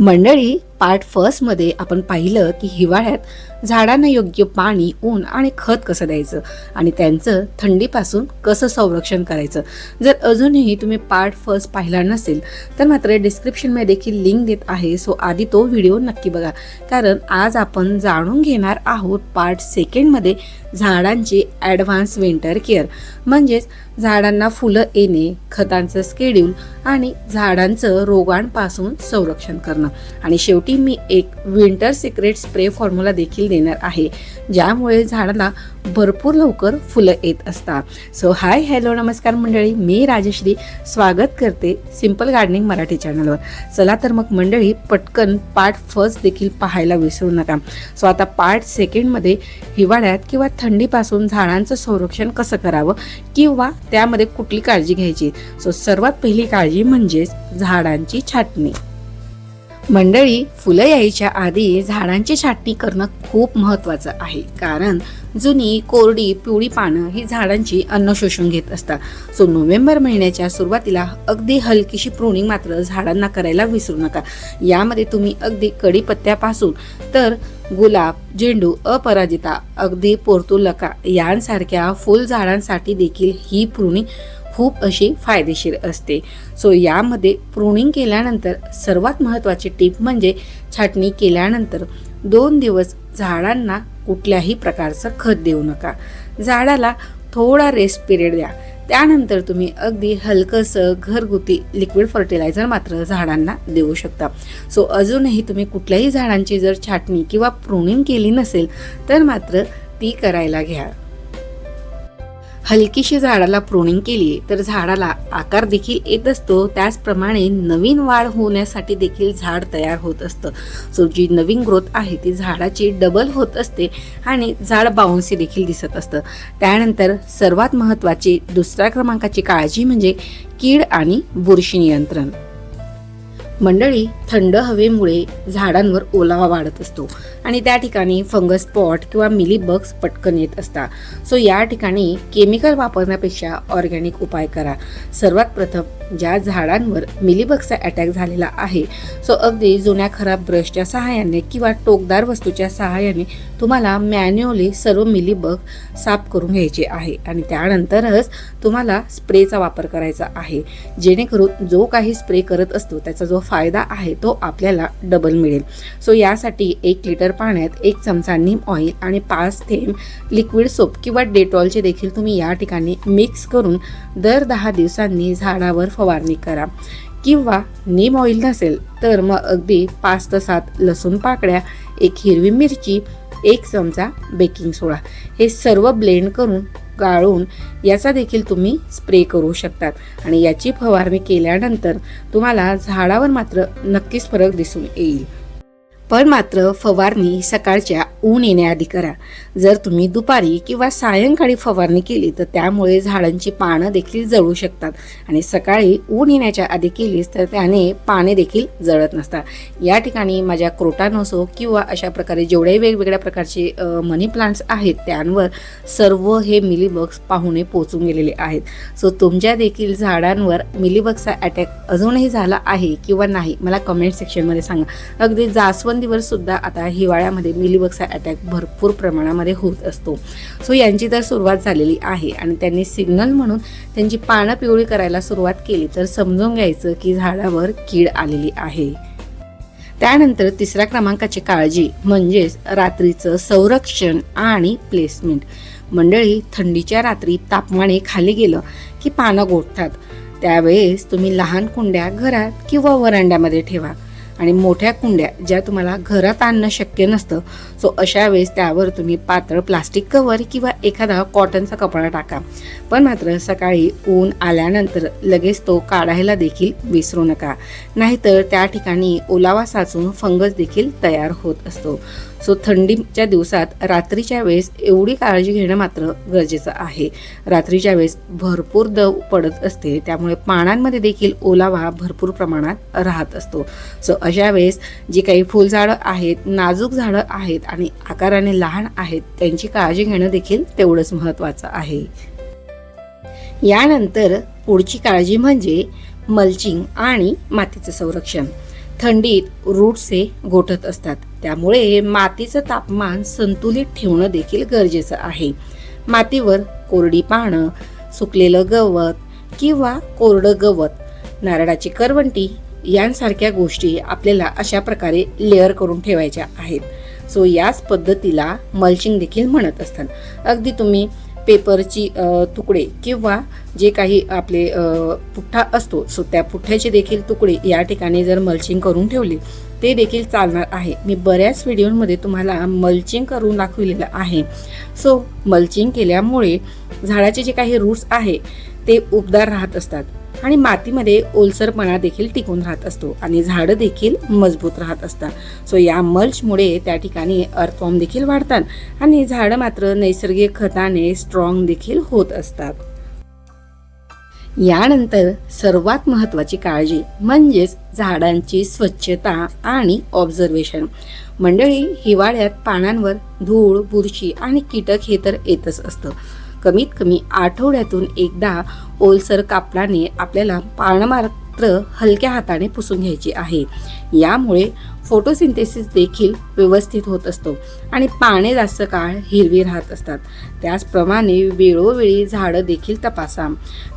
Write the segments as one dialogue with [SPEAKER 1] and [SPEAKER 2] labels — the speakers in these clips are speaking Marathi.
[SPEAKER 1] मंडळी पार्ट फर्स्टमध्ये आपण पाहिलं की हिवाळ्यात झाडांना योग्य पाणी ऊन आणि खत कसं द्यायचं आणि त्यांचं थंडीपासून कसं संरक्षण करायचं. जर अजूनही तुम्ही पार्ट फर्स्ट पाहिला नसेल तर मात्र डिस्क्रिप्शनमध्ये देखील लिंक देत आहे. सो आधी तो व्हिडिओ नक्की बघा. कारण आज आपण जाणून घेणार आहोत पार्ट सेकंडमध्ये झाडांची ॲडव्हान्स विंटर केअर म्हणजेच झाडांना फुलं येणे खतांचं स्केड्यूल आणि झाडांचं रोगांपासून संरक्षण करणं. आणि शेवटी मी एक विंटर सिक्रेट स्प्रे फॉर्म्युला देखील देणार आहे ज्यामुळे झाडाला भरपूर लवकर फुलं येत असतात. सो हाय हॅलो नमस्कार मंडळी. मी राजश्री. स्वागत करते सिंपल गार्डनिंग मराठी चॅनलवर चला तर मग मंडळी पटकन पार्ट फर्स्ट देखील पाहायला विसरू नका. सो आता पार्ट सेकंडमध्ये हिवाळ्यात किंवा थंडीपासून झाडांचं संरक्षण कसं करावं किंवा त्यामध्ये कुठली काळजी घ्यायची? सो सर्वात पहिली काळजी म्हणजेच झाडांची छाटणी. मंडळी फुलं यायच्या आधी झाडांची छाटणी करणं खूप महत्त्वाचं आहे. कारण जुनी कोरडी पिवळी पानं ही झाडांची अन्न शोषून घेत असतात. सो नोव्हेंबर महिन्याच्या सुरुवातीला अगदी हलकीशी प्रुनिंग मात्र झाडांना करायला विसरू नका. यामध्ये तुम्ही अगदी कडीपत्त्यापासून तर गुलाब झेंडू अपराजिता अगदी पोर्तुलका यांसारख्या फुलझाडांसाठी देखील ही प्रुनिंग खूप अशी फायदेशीर असते. सो यामध्ये प्रुनिंग केल्यानंतर सर्वात महत्त्वाची टीप म्हणजे छाटणी केल्यानंतर दोन दिवस झाडांना कुठल्याही प्रकारचं खत देऊ नका. झाडाला थोडा रेस्ट पिरियड द्या. त्यानंतर तुम्ही अगदी हलकंसं घरगुती लिक्विड फर्टिलायझर मात्र झाडांना देऊ शकता. सो अजूनही तुम्ही कुठल्याही झाडांची जर छाटणी किंवा प्रुनिंग केली नसेल तर मात्र ती करायला घ्या. हलकीशी झाडाला प्रोनिंग केली तर झाडाला आकार देखील येत असतो. त्याचप्रमाणे नवीन वाढ होण्यासाठी देखील झाड तयार होत असतं. सो जी नवीन ग्रोथ आहे ती झाडाची डबल होत असते आणि झाड बाउन्सी देखील दिसत असतं. त्यानंतर सर्वात महत्त्वाची दुसऱ्या क्रमांकाची काळजी म्हणजे कीड आणि बुरशी नियंत्रण. मंडळी थंड हवेमुळे झाडांवर ओलावा वाढत असतो आणि त्या ठिकाणी फंगस स्पॉट किंवा मिलीबग्स पटकन येत असतात. सो या ठिकाणी केमिकल वापरण्यापेक्षा ऑर्गॅनिक उपाय करा. सर्वात प्रथम ज्या झाडांवर मिलीबग्सचा अटॅक झालेला आहे सो अगदी जुन्या खराब ब्रशच्या सहाय्याने किंवा टोकदार वस्तूच्या सहाय्याने तुम्हाला मॅन्युअली सर्व मिलीबग साफ करून घ्यायचे आहे आणि त्यानंतरच तुम्हाला स्प्रेचा वापर करायचा आहे. जेणेकरून जो काही स्प्रे करत असतो त्याचा जो फायदा आहे तो आपल्याला डबल मिळेल. सो यासाठी एक लिटर पाण्यात एक चमचा नीम ऑइल आणि पाच थेंब लिक्विड सोप किंवा डेटॉलचे देखील तुम्ही या ठिकाणी मिक्स करून दर दहा दिवसांनी झाडावर फवारणी करा. किंवा नीम ऑइल नसेल तर मग अगदी पाच ते सात लसूण पाकळ्या एक हिरवी मिरची एक चमचा बेकिंग सोडा हे सर्व ब्लेंड करून गाळून याचा देखील तुम्ही स्प्रे करू शकतात. आणि याची फवारणी केल्यानंतर तुम्हाला झाडावर मात्र नक्कीच फरक दिसून येईल. पण मात्र फवारणी सकाळच्या ऊन येण्याआधी करा. जर तुम्ही दुपारी किंवा सायंकाळी फवारणी केली तर त्यामुळे झाडांची पानं देखील जळू शकतात. आणि सकाळी ऊन येण्याच्या आधी केलीस तर त्याने पाने देखील जळत नसतात. या ठिकाणी माझ्या क्रोटानोसो किंवा अशा प्रकारे जेवढे वेगवेगळ्या प्रकारचे मनी प्लांट्स आहेत त्यांवर सर्व हे मिलीबग्स पाहुणे पोचून गेलेले आहेत. सो तुमच्या देखील झाडांवर मिलीबग्सचा अटॅक अजूनही झाला आहे किंवा नाही मला कमेंट सेक्शनमध्ये सांगा. अगदी जास्वंदीवर सुद्धा आता हिवाळ्यामध्ये मिलीबग्सचा अटॅक भरपूर प्रमाणामध्ये होत असतो. सो यांची तर सुरुवात झालेली आहे आणि त्यांनी सिग्नल म्हणून त्यांची पानं पिवळी करायला सुरुवात केली. तर समजून घ्यायचं की झाडावर कीड आलेली आहे. त्यानंतर तिसऱ्या क्रमांकाची काळजी म्हणजेच रात्रीचं संरक्षण आणि प्लेसमेंट मंडळी थंडीच्या रात्री तापमाने खाली गेलं की पानं गोठतात. त्यावेळेस तुम्ही लहान कुंड्या घरात किंवा वरांड्यामध्ये ठेवा. आणि मोठ्या कुंड्या ज्या तुम्हाला घरात आणणं शक्य नसतं सो अशा वेळेस त्यावर तुम्ही पातळ प्लास्टिक कवर किंवा एखादा कॉटनचा कपडा टाका. पण मात्र सकाळी ऊन आल्यानंतर लगेच तो काढायला देखील विसरू नका. नाहीतर त्या ठिकाणी ओलावा साचून फंगस देखील तयार होत असतो. सो थंडीच्या दिवसात रात्रीच्या वेळेस एवढी काळजी घेणं मात्र गरजेचं आहे. रात्रीच्या वेळेस भरपूर दव पडत असते त्यामुळे पानांमध्ये देखील ओलावा भरपूर प्रमाणात राहत असतो. सो अशा वेळेस जी काही फुलझाडं आहेत नाजूक झाडं आहेत आणि आकाराने लहान आहेत त्यांची काळजी घेणं देखील तेवढंच महत्त्वाचं आहे. यानंतर पुढची काळजी म्हणजे मल्चिंग आणि मातीचं संरक्षण. थंडीत रूट्से गोठत असतात. त्यामुळे मातीचं तापमान संतुलित ठेवणं देखील गरजेचं आहे. मातीवर कोरडी पानं सुकलेलं गवत किंवा कोरडं गवत नारळाची करवंटी यांसारख्या गोष्टी आपल्याला अशा प्रकारे लेअर करून ठेवायच्या आहेत. सो याच पद्धतीला मल्चिंग देखील म्हणत असतात. अगदी तुम्ही पेपरची तुकडे किंवा जे काही आपले पुठ्ठा असतो सो त्या पुठ्ठ्याचे देखील तुकडे या ठिकाणी जर मल्चिंग करून ठेवले ते देखील चालणार आहे. मी बऱ्याच व्हिडिओमध्ये तुम्हाला मल्चिंग करून दाखविलेलं आहे. सो मल्चिंग केल्यामुळे झाडाचे जे काही रूट्स आहे ते उबदार राहत असतात. आणि मातीमध्ये ओलसरपणा देखील टिकून राहत असतो आणि झाडं देखील मजबूत राहत असतात. सो या मल्चमुळे त्या ठिकाणी अर्थवॉर्म देखील वाढतात आणि झाडं मात्र नैसर्गिक खताने स्ट्रॉंग देखील होत असतात. यानंतर सर्वात महत्त्वाची काळजी म्हणजेच झाडांची स्वच्छता आणि ऑब्झर्वेशन मंडळी हिवाळ्यात पानांवर धूळ बुरशी आणि कीटक हे तर येतच असतं. कमीत कमी आठवड्यातून एकदा ओलसर कापडाने आपल्याला पाळणमार मात्र हलक्या हाताने पुसून घ्यायची आहे. यामुळे फोटोसिंथेसिस देखील व्यवस्थित होत असतो आणि पाने जास्त काळ हिरवी राहत असतात. त्याचप्रमाणे वेळोवेळी झाडं देखील तपासा.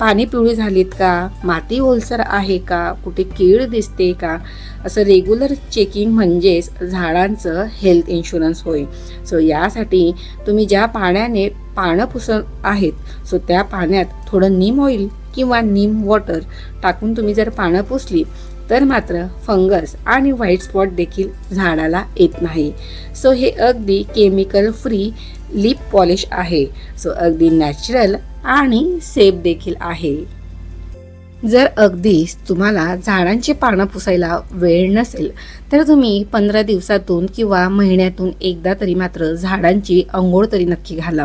[SPEAKER 1] पाणी पिवळी झालीत का? माती ओलसर आहे का? कुठे कीड दिसते का? असं रेग्युलर चेकिंग म्हणजेच झाडांचं हेल्थ इन्शुरन्स होय. सो यासाठी तुम्ही ज्या पाण्याने पानं पुसत आहेत सो त्या पाण्यात थोडं नीम ऑइल किंवा नीम वॉटर टाकून तुम्ही जर पानं पुसली तर मात्र फंगस आणि व्हाईट स्पॉट देखील झाडाला येत नाही. सो हे अगदी केमिकल फ्री लिप पॉलिश आहे. सो अगदी नॅचरल आणि सेफ देखील आहे. जर अगदीच तुम्हाला झाडांची पानं पुसायला वेळ नसेल तर तुम्ही पंधरा दिवसातून किंवा महिन्यातून एकदा तरी मात्र झाडांची अंघोळ तरी नक्की घाला.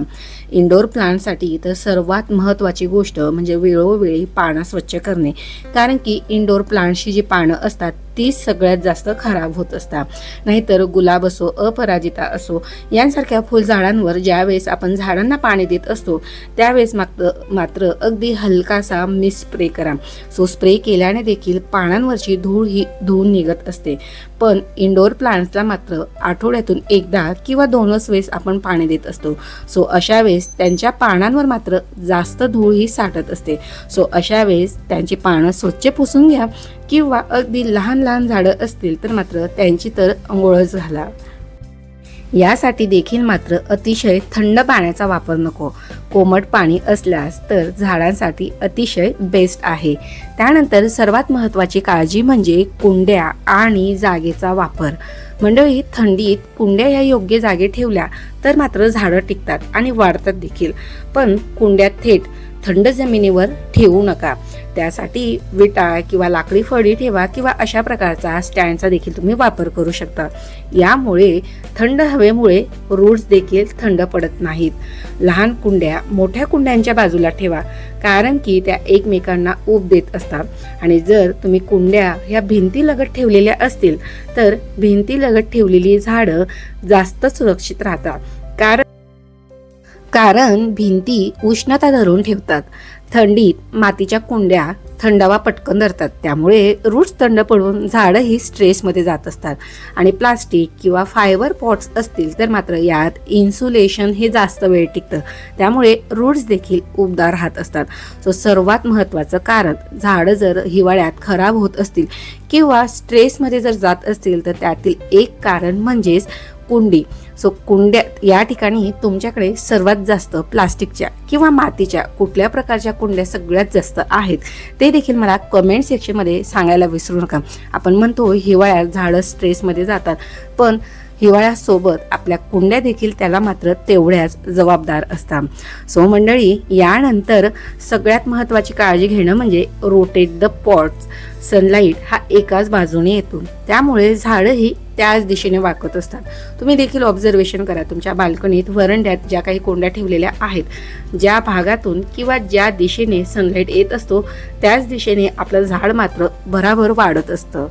[SPEAKER 1] इंडोर प्लांटसाठी तर सर्वात महत्त्वाची गोष्ट म्हणजे वेळोवेळी पानं स्वच्छ करणे. कारण की इंडोर प्लांटशी जी पानं असतात ती सगळ्यात जास्त खराब होत असतात नाहीतर गुलाब असो अपराजिता असो यांसारख्या फुलझाडांवर ज्यावेळेस आपण झाडांना पाणी देत असतो त्यावेळेस मात्र मात्र अगदी हलकासा मिस स्प्रे करा. सो स्प्रे केल्याने देखील पानांवरची धूळ ही धुवून निघत असते. पण इंडोर प्लांट्सला मात्र आठवड्यातून एकदा किंवा दोनच वेळेस आपण पाणी देत असतो. सो अशा वेळेस त्यांच्या पानांवर मात्र जास्त धूळ ही साठत असते. सो अशा वेळेस त्यांची पानं स्वच्छ पुसून घ्या किंवा अगदी लहान लहान झाडं असतील तर मात्र त्यांची तर अंघोळच घाला यासाठी देखील मात्र अतिशय थंड पाण्याचा वापर नको. कोमट पाणी असल्यास तर झाडांसाठी अतिशय बेस्ट आहे. त्यानंतर सर्वात महत्त्वाची काळजी म्हणजे कुंड्या आणि जागेचा वापर. मंडळी थंडीत कुंड्या या योग्य जागे ठेवल्या तर मात्र झाडं टिकतात आणि वाढतात देखील. पण कुंड्यात थेट थंड जमिनीवर ठेवू नका. त्यासाठी विटा किंवा लाकडी फळी ठेवा किंवा अशा प्रकारचा स्टँडचा देखील तुम्ही वापर करू शकता. यामुळे थंड हवेमुळे रूट्स देखील थंड पडत नाहीत. लहान कुंड्या मोठ्या कुंड्यांच्या बाजूला ठेवा कारण की त्या एकमेकांना ऊब देत असतात. आणि जर तुम्ही कुंड्या ह्या भिंती लगत ठेवलेल्या असतील तर भिंती लगत ठेवलेली झाडं जास्त सुरक्षित राहतात. कारण कारण भिंती उष्णता धरून ठेवतात. थंडीत मातीच्या कुंड्या थंडावा पटकन धरतात. त्यामुळे रूट्स थंड पडून झाडंही स्ट्रेसमध्ये जात असतात. आणि प्लास्टिक किंवा फायबर पॉट्स असतील तर मात्र यात इन्सुलेशन हे जास्त वेळ टिकतं. त्यामुळे रूट्स देखील उबदार राहत असतात. सो सर्वात महत्त्वाचं कारण झाडं जर हिवाळ्यात खराब होत असतील किंवा स्ट्रेसमध्ये जर जात असतील तर त्यातील एक कारण म्हणजेच कुंडी. सो कुंड्यात या ठिकाणी तुमच्याकडे सर्वात जास्त प्लास्टिकच्या किंवा मातीच्या कुठल्या प्रकारच्या कुंड्या सगळ्यात जास्त आहेत ते देखील मला कमेंट सेक्शनमध्ये सांगायला विसरू नका. आपण म्हणतो हिवाळ्यात झाडं स्ट्रेसमध्ये जातात पण हिवाळ्यासोबत आपल्या कुंड्या देखील त्याला मात्र तेवढ्याच जबाबदार असतात. सो मंडळी यानंतर सगळ्यात महत्त्वाची काळजी घेणं म्हणजे रोटेट द पॉट्स सनलाईट हा एकाच बाजूने येतो. त्यामुळे झाडं ही त्याच दिशेने वाकत असतात. तुम्ही देखील ऑब्झर्वेशन करा. तुमच्या बाल्कनीत वरंड्यात ज्या काही कोंड्या ठेवलेल्या आहेत ज्या भागातून किंवा ज्या दिशेने सनलाईट येत असतो त्याच दिशेने आपलं झाड मात्र भराभर वाढत असतं.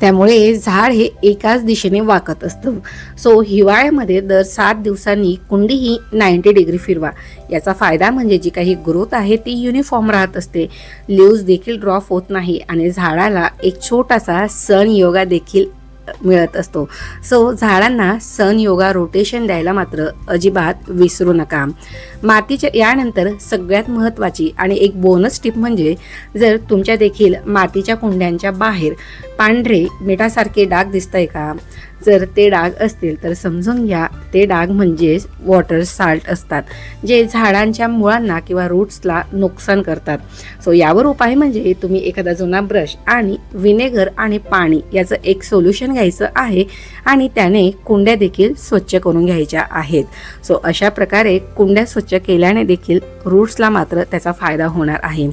[SPEAKER 1] त्यामुळे झाड हे एकाच दिशेने वाकत असतं. सो हिवाळ्यामध्ये दर सात दिवसांनी कुंडी ही नाईन्टी डिग्री फिरवा. याचा फायदा म्हणजे जी काही ग्रोथ आहे ती युनिफॉर्म राहत असते. लिव्ज देखील ड्रॉप होत नाही आणि झाडाला एक छोटासा सण योगा देखील मिळत असतो. सो झाडांना सन योगा रोटेशन द्यायला मात्र अजिबात विसरू नका. मातीच्या यानंतर सगळ्यात महत्त्वाची आणि एक बोनस टिप म्हणजे जर तुमच्या देखील मातीच्या कुंड्यांच्या बाहेर पांढरे मिठासारखे डाग दिसत आहे का? जर ते डाग असतील तर समजून घ्या ते डाग म्हणजेच वॉटर साल्ट असतात जे झाडांच्या मुळांना किंवा रूट्सला नुकसान करतात. सो यावर उपाय म्हणजे तुम्ही एखादा जुना ब्रश आणि विनेगर आणि पाणी याचं एक सोल्युशन घ्यायचं आहे आणि त्याने कुंड्या देखील स्वच्छ करून घ्यायच्या आहेत. सो अशा प्रकारे कुंड्या स्वच्छ केल्याने देखील रूट्सला मात्र त्याचा फायदा होणार आहे.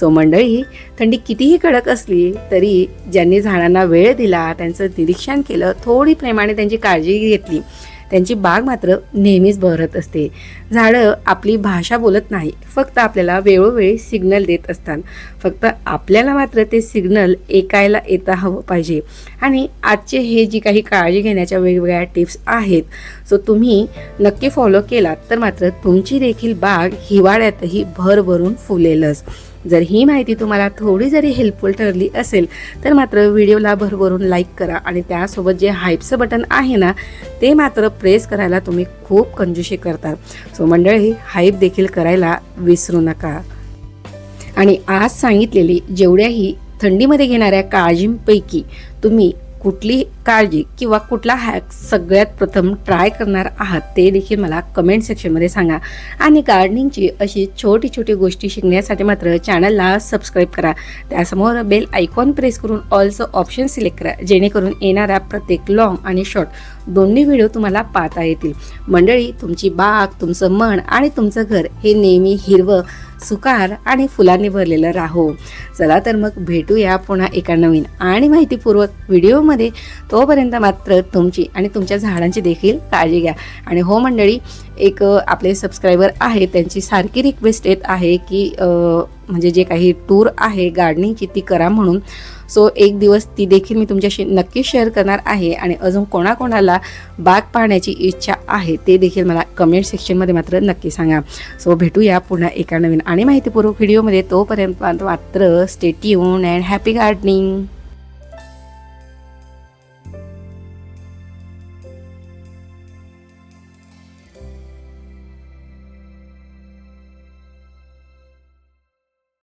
[SPEAKER 1] सो मंडळी थंडी कितीही कडक असली तरी ज्यांनी झाडांना वेळ दिला त्यांचं निरीक्षण केलं थोडी प्रेमाने त्यांची काळजी घेतली. त्यांची बाग मात्र नेहमीच बहरत असते. झाडं आपली भाषा बोलत नाही. फक्त आपल्याला वेळोवेळी सिग्नल देत असतात. फक्त आपल्याला मात्र ते सिग्नल ऐकायला येता हवं पाहिजे. आणि आजचे हे जी काही काळजी घेण्याच्या वेगवेगळ्या टिप्स आहेत सो तुम्ही नक्की फॉलो केलात तर मात्र तुमची देखील बाग हिवाळ्यातही भरभरून फुलेलच. जर ही माहिती तुम्हाला थोडी जरी हेल्पफुल ठरली असेल तर मात्र व्हिडिओला भरभरून लाईक करा आणि त्यासोबत जे हाईपचं बटन आहे ना ते मात्र प्रेस करायला तुम्ही खूप कंजूशी करतात सो मंडळी हाईप देखील करायला विसरू नका. आणि आज सांगितलेली जेवढ्याही थंडीमध्ये घेणाऱ्या काळजींपैकी तुम्ही कुठली काळजी किंवा कुठला हॅक सगळ्यात प्रथम ट्राय करणार आहात ते देखील मला कमेंट सेक्शनमध्ये सांगा. आणि गार्डनिंगची अशी छोटी छोटी गोष्टी शिकण्यासाठी मात्र चॅनलला सबस्क्राईब करा. त्यासमोर बेल आयकॉन प्रेस करून ऑलचं ऑप्शन सिलेक्ट करा. जेणेकरून येणाऱ्या प्रत्येक लॉंग आणि शॉर्ट दोन्ही व्हिडिओ तुम्हाला पाहता येतील. मंडळी तुमची बाग तुमचं मन आणि तुमचं घर हे नेहमी हिरवं सुकार आणि फुलांनी भरलेलं राहो. चला तर मग भेटूया पुन्हा एका नवीन आणि माहितीपूर्वक व्हिडिओमध्ये. तोपर्यंत मात्र तुमची आणि तुमच्या झाडांची देखील काळजी घ्या. आणि हो मंडळी एक आपले सबस्क्रायबर आहे त्यांची सारखी रिक्वेस्ट येत आहे की म्हणजे जे काही टूर आहे गार्डनिंगची ती करा म्हणून. सो एक दिवस ती देखील मी तुमच्याशी नक्की शेअर करणार आहे आणि अजून कोणाकोणाला बाग पाहण्याची इच्छा आहे ते देखील मला कमेंट सेक्शनमध्ये मात्र नक्की सांगा. सो भेटूया पुन्हा एका नवीन आणि माहितीपूर्वक व्हिडिओमध्ये तोपर्यंत मात्र स्टेट्यून अँड हॅपी गार्डनिंग